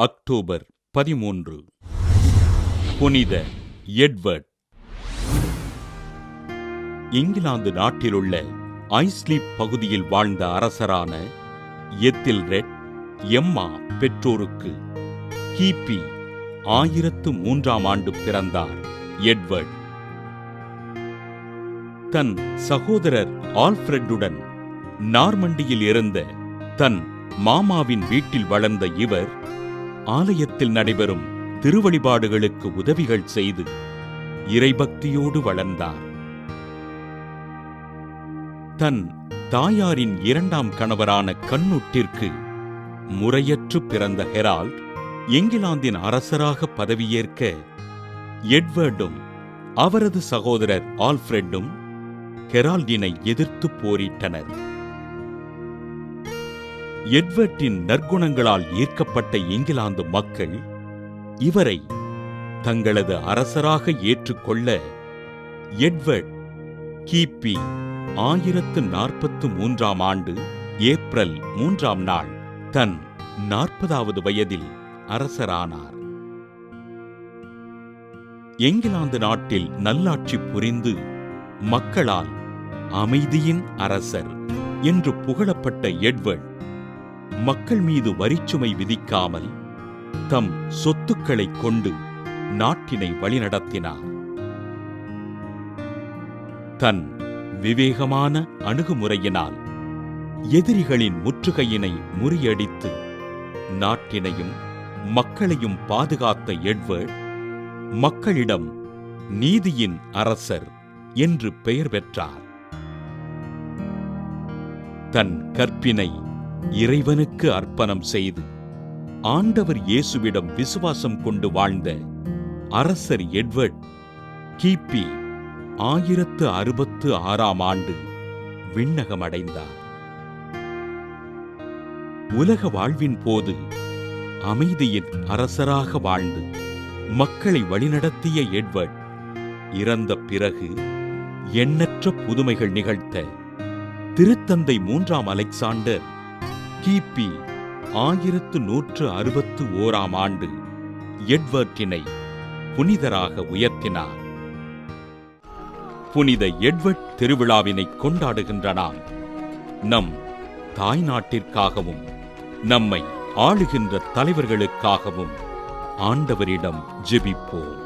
October பதிமூன்று. புனித Edward. England நாட்டிலுள்ள ஐஸ்லீப் பகுதியில் வாழ்ந்த அரசரான எத்தில்ரெட் எம்மா பெற்றோருக்கு கிபி ஆயிரத்து மூன்றாம் ஆண்டு பிறந்தார் எட்வர்ட். தன் சகோதரர் ஆல்ஃபிரெட்டுடன் நார்மண்டியில் இருந்த தன் மாமாவின் வீட்டில் வளர்ந்த இவர் ஆலயத்தில் நடைபெறும் திருவழிபாடுகளுக்கு உதவிகள் செய்து இறைபக்தியோடு வளர்ந்தார். தன் தாயாரின் இரண்டாம் கணவரான கண்ணுட்டிற்கு முறையற்று பிறந்த ஹெரால்ட் இங்கிலாந்தின் அரசராக பதவியேற்க எட்வர்டும் அவரது சகோதரர் ஆல்ஃபிரெட்டும் ஹெரால்டினை எதிர்த்து போரிட்டனர். எட்வர்ட்டின் நற்குணங்களால் ஈர்க்கப்பட்ட இங்கிலாந்து மக்கள் இவரை தங்களது அரசராக ஏற்றுக்கொள்ள எட்வர்ட் கிபி ஆயிரத்து நாற்பத்து மூன்றாம் ஆண்டு ஏப்ரல் மூன்றாம் நாள் தன் நாற்பதாவது வயதில் அரசரானார். இங்கிலாந்து நாட்டில் நல்லாட்சி புரிந்து மக்களால் அமைதியின் அரசர் என்று புகழப்பட்ட எட்வர்ட் மக்கள் மீது வரிச்சுமை விதிக்காமல் தம் சொத்துக்களைக் கொண்டு நாட்டினை வழிநடத்தினார். தன் விவேகமான அணுகுமுறையினால் எதிரிகளின் முற்றுகையினை முறியடித்து நாட்டினையும் மக்களையும் பாதுகாத்த எட்வர்ட் மக்களிடம் நீதியின் அரசர் என்று பெயர் பெற்றார். தன் கற்பினை இறைவனுக்கு அர்ப்பணம் செய்து ஆண்டவர் இயேசுவிடம் விசுவாசம் கொண்டு வாழ்ந்த அரசர் எட்வர்ட் கிபி ஆயிரத்து அறுபத்து ஆறாம் ஆண்டு விண்ணகமடைந்தார். உலக வாழ்வின் போது அமைதியின் அரசராக வாழ்ந்து மக்களை வழிநடத்திய எட்வர்ட் இறந்த பிறகு எண்ணற்ற புதுமைகள் நிகழ்த்த திருத்தந்தை மூன்றாம் அலெக்சாண்டர் கிபி ஆயிரத்து நூற்று அறுபத்து ஓராம் ஆண்டு எட்வர்டினை புனிதராக உயர்த்தினார். புனித எட்வர்ட் திருவிழாவினை கொண்டாடுகின்ற நாம் நம் தாய் நாட்டிற்காகவும் நம்மை ஆளுகின்ற தலைவர்களுக்காகவும் ஆண்டவரிடம் ஜெபிப்போம்.